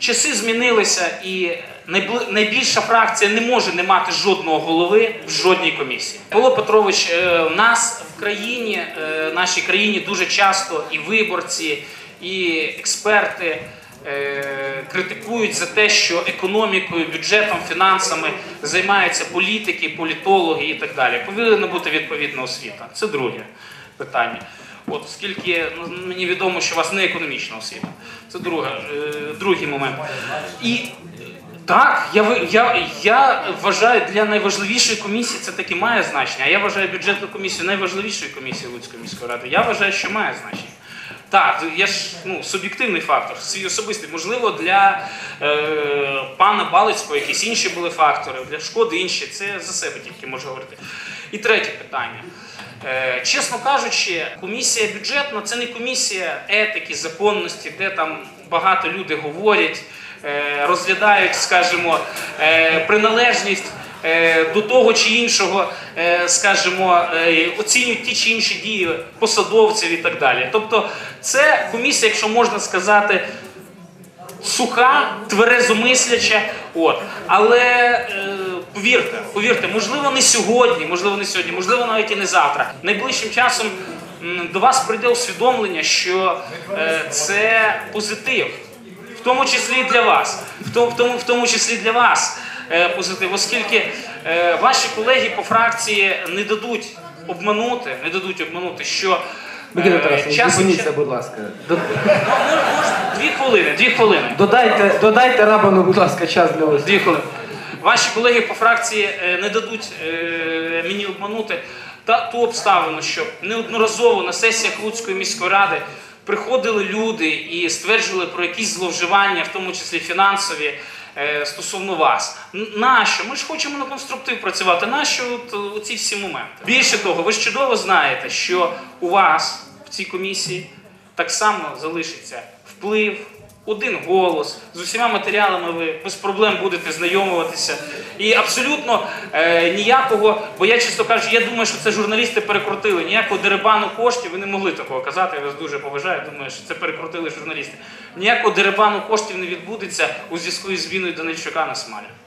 часи змінилися, і найбільша фракція не може не мати жодного голови в жодній комісії. Павло Петрович, е, у нас в країні, е, нашій країні дуже часто і виборці, і експерти. е, Критикують за те, що економікою, бюджетом, фінансами займаються політики, політологи і так далі. Повинна бути відповідна освіта. Це друге питання. От, оскільки ну, мені відомо, що у вас не економічна освіта. Це друга, е, другий момент. І так, я, я, я вважаю для найважливішої комісії це таки має значення. А я вважаю бюджетну комісію найважливішою комісією Луцької міської ради. Я вважаю, що має значення. Так, я ж ну, суб'єктивний фактор, свій особистий. Можливо, для е, пана Балицького якісь інші були фактори, для шкоди інші. Це за себе тільки можу говорити. І третє питання. Е, чесно кажучи, комісія бюджетна це не комісія етики, законності, де там багато люди говорять, е, розглядають, скажімо, е, приналежність. Е, До того чи іншого, е, скажімо, е, оцінюють ті чи інші дії посадовців і так далі. Тобто, це комісія, якщо можна сказати, суха, тверезомисляча. От. Але повірте, повірте, можливо, не сьогодні, можливо, не сьогодні, можливо, навіть і не завтра. Найближчим часом до вас прийде усвідомлення, що це позитив, в тому числі і для вас, в тому, в тому, числі для вас позитив, оскільки е, ваші колеги по фракції не дадуть обманути, не дадуть обманути, що Микита е, Тарасович, часом- зупиніться, будь ласка. До- Ну, мож- мож- Дві хвилини, дві хвилини. Додайте, додайте Рабану, будь ласка, час для ось. Дві хвилини. Ваші колеги по фракції е, не дадуть е, мені обманути та ту обставину, що неодноразово на сесіях Луцької міської ради приходили люди і стверджували про якісь зловживання, в тому числі фінансові. Е, Стосовно вас, нащо? Ми ж хочемо на конструктив працювати. Нащо от, е, ці всі моменти? Більше того, ви ж чудово знаєте, що у вас в цій комісії так само залишиться вплив, один голос. З усіма матеріалами ви без проблем будете знайомуватися. І абсолютно е, ніякого, бо я чесно кажу, я думаю, що це журналісти перекрутили. Ніякого дерибану коштів, ви не могли такого казати. Я вас дуже поважаю. Думаю, що це перекрутили журналісти. Ніякого дерибану коштів не відбудеться у зв'язку із зміною Данильчука на Смаля.